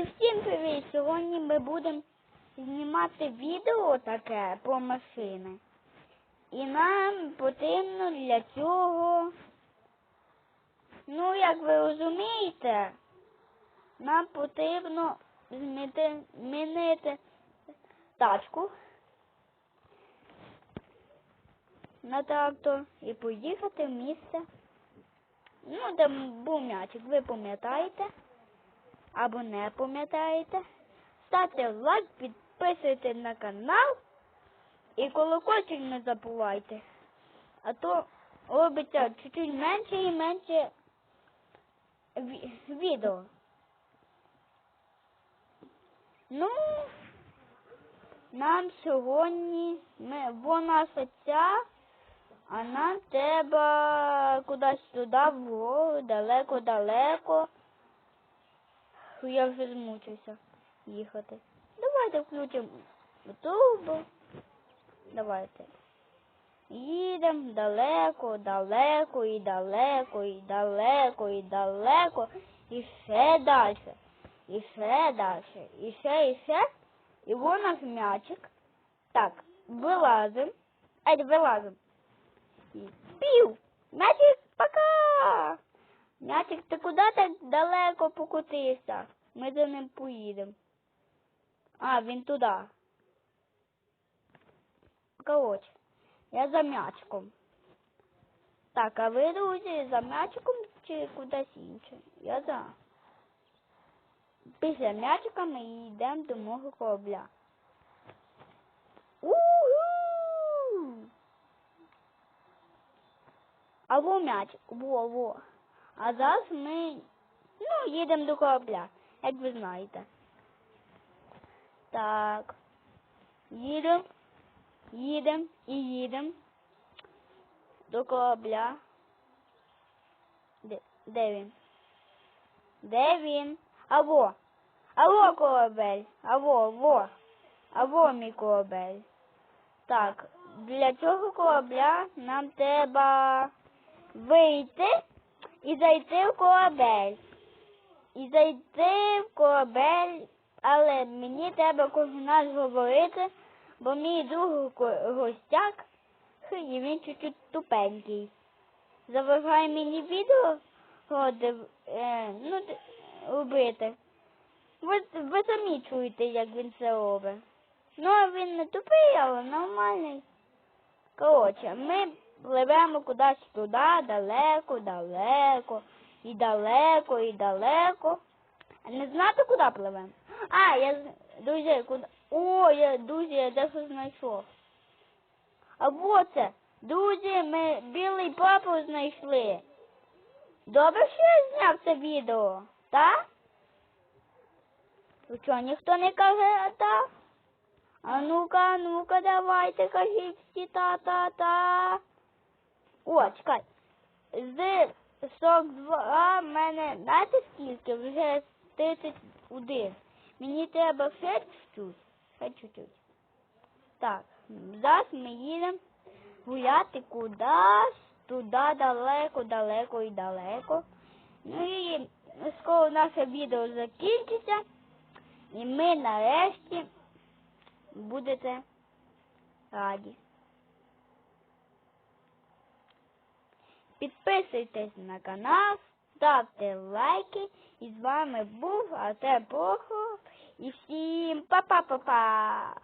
І всім привіт! Сьогодні ми будемо знімати відео таке про машини. І нам потрібно для цього, ну, як ви розумієте, нам потрібно змінити, змінити тачку на трактор і поїхати в місце. Ну, де був м'ячик, ви пам'ятаєте? Або не пам'ятаєте, ставте лайк, підписуйтесь на канал і колокольчик не забувайте. А то робиться чуть-чуть менше і менше відео. Ну, нам сьогодні ми, вона ця, а нам треба кудись туди, вгору, далеко-далеко. Я вже змучився їхати. Давайте включимо трубу. Давайте. Їдемо далеко, далеко і далеко, і далеко, і далеко, і ще далі. І ще далі. І ще, і ще. І вон наш м'ячик. Так, вилазим. Ей, вилазим. І пів. Мячик, ти куди так далеко покотився? Ми за ним поїдемо. А, він туди. Коротше, я за м'ячиком. Так, а ви, друзі, за м'ячиком чи кудись інше? Я за. Після м'ячика ми йдемо до мого корабля. У-ху! Алло, м'ячик, во, во. А зараз ми ну, їдемо до корабля, як ви знаєте. Так. Їдемо, їдемо і їдемо до корабля. Де, де він? Де він? Аво. Аво корабель. Аво, во. Аво мій корабель. Так, для цього корабля нам треба вийти і зайти в корабель. І зайти в корабель, але мені треба кожен раз говорити, бо мій друг гостяк, і він чуть-чуть тупенький. Заважає мені відео ходив, е, ну, робити. Ви, ви самі чуєте, як він це робить. Ну, а він не тупий, але нормальний. Коротше, ми пливемо кудись туди, далеко, далеко, і далеко, і далеко. Не знати, куди пливемо? А, я друзі, куди. О, я друзі, я дещо знайшов. А вот це. Друзі, ми білий прапор знайшли. Добре, що я зняв це відео, так? Ви що, ніхто не каже, так? А ну-ка, а ну-ка, давайте, кажіть всі та-та-та. О, чекай. З 42 в мене, знаєте скільки? Вже 31. Мені треба ще. Ще чуть-чуть. Так, зараз ми їдемо гуляти кудись, туди далеко, далеко і далеко. Ну і скоро наше відео закінчиться. І ми нарешті будете раді. Підписуйтесь на канал, ставте лайки. І з вами був Артем Прохоров. І всім па-па-па-па!